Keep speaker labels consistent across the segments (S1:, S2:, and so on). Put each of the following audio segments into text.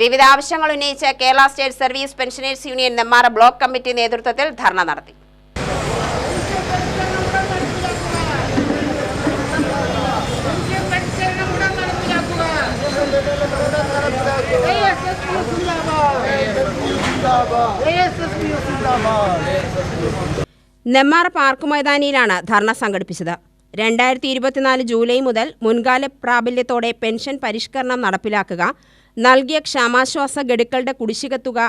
S1: വിവിധ ആവശ്യങ്ങൾ ഉന്നയിച്ച് Kerala state service pensioners union Nemmara block committee നേതൃത്വത്തിൽ ധർണ നടത്തി. നെമ്മാറ പാർക്ക് മൈതാനിയിലാണ് ധർണ സംഘടിപ്പിച്ചത്. രണ്ടായിരത്തി ഇരുപത്തിനാല് ജൂലൈ മുതൽ മുൻകാല പ്രാബല്യത്തോടെ പെൻഷൻ പരിഷ്കരണം നടപ്പിലാക്കുക നൽകിയ ക്ഷാമാശ്വാസ ഗഡുക്കളുടെ കുടിശ്ശിക തുക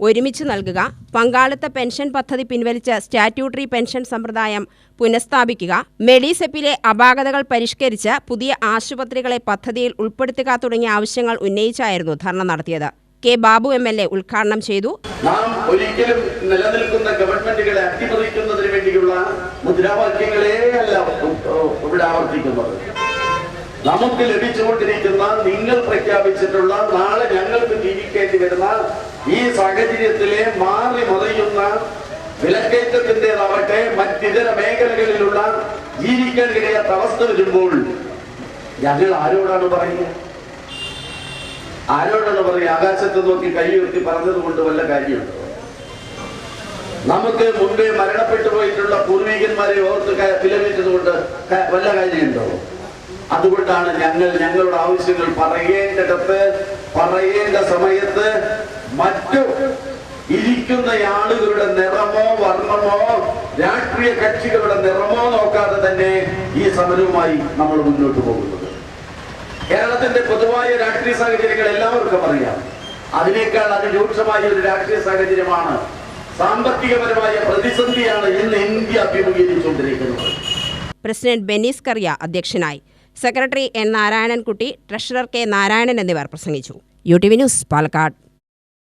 S1: ഒരുമിച്ച് നൽകുക. പങ്കാളിത്ത പെൻഷൻ പദ്ധതി പിൻവലിച്ച് സ്റ്റാറ്റ്യൂട്ടറി പെൻഷൻ സമ്പ്രദായം പുനഃസ്ഥാപിക്കുക. മെഡിസെപ്പിലെ അപാകതകൾ പരിഷ്കരിച്ച് പുതിയ ആശുപത്രികളെ പദ്ധതിയിൽ ഉൾപ്പെടുത്തുക തുടങ്ങിയ ആവശ്യങ്ങൾ ഉന്നയിച്ചായിരുന്നു ധർണ നടത്തിയത്. K Babu M L A ഉദ്ഘാടനം ചെയ്തു.
S2: നാം ഒരിക്കലും നിലനിൽക്കുന്ന ഗവൺമെന്റുകളെ അട്ടിമറിക്കുന്നതിന് വേണ്ടിയുള്ള മുദ്രാവാക്യങ്ങളെ അല്ല ഇവിടെ ആവർത്തിക്കുന്നത്. നമുക്ക് ലഭിച്ചുകൊണ്ടിരിക്കുന്ന നിങ്ങൾ പ്രഖ്യാപിച്ചിട്ടുള്ള നാളെ ഞങ്ങൾക്ക് ജീവിക്കേണ്ടി വരുന്ന ഈ സാഹചര്യത്തിലെ മാറി മറിയുന്ന വിലക്കയറ്റത്തിന്റെതാവട്ടെ മറ്റിതര മേഖലകളിലുള്ള ജീവിക്കാൻ കഴിയാത്ത അവസ്ഥ വരുമ്പോൾ ഞങ്ങൾ ആരോടാണ് പറയുക? ആരോടാണ് പറയുക? ആകാശത്ത് നോക്കി കൈ ഉയർത്തി പറഞ്ഞത് കൊണ്ട് വല്ല കാര്യമുണ്ടോ? നമുക്ക് മുമ്പേ മരണപ്പെട്ടു പോയിട്ടുള്ള പൂർവികന്മാരെ ഓർത്ത് വിലപിച്ചത് കൊണ്ട് വല്ല കാര്യമുണ്ടോ? അതുകൊണ്ടാണ് ഞങ്ങൾ ഞങ്ങളുടെ ആവശ്യങ്ങൾ പറയേണ്ടിടത്ത് പറയേണ്ട സമയത്ത് മറ്റു ഇരിക്കുന്ന ആളുകളുടെ നിറമോ വർണമോ രാഷ്ട്രീയ കക്ഷികളുടെ നിറമോ നോക്കാതെ തന്നെ ഈ സമരവുമായി നമ്മൾ മുന്നോട്ട് പോകുന്നത്. കേരളത്തിന്റെ പൊതുവായ രാഷ്ട്രീയ സാഹചര്യങ്ങൾ എല്ലാവർക്കും അറിയാം. അതിനേക്കാൾ അതിരൂക്ഷമായ ഒരു രാഷ്ട്രീയ സാഹചര്യമാണ് സാമ്പത്തികപരമായ പ്രതിസന്ധിയാണ് ഇന്ന് ഇന്ത്യ അഭിമുഖീകരിച്ചുകൊണ്ടിരിക്കുന്നത്.
S1: പ്രസിഡന്റ് ബെനീസ് കറിയ അധ്യക്ഷനായി. Secretary N Narayanankutty treasurer K Narayanan എന്നിവർ പ്രസംഗിച്ചു. U T V news Palakkad.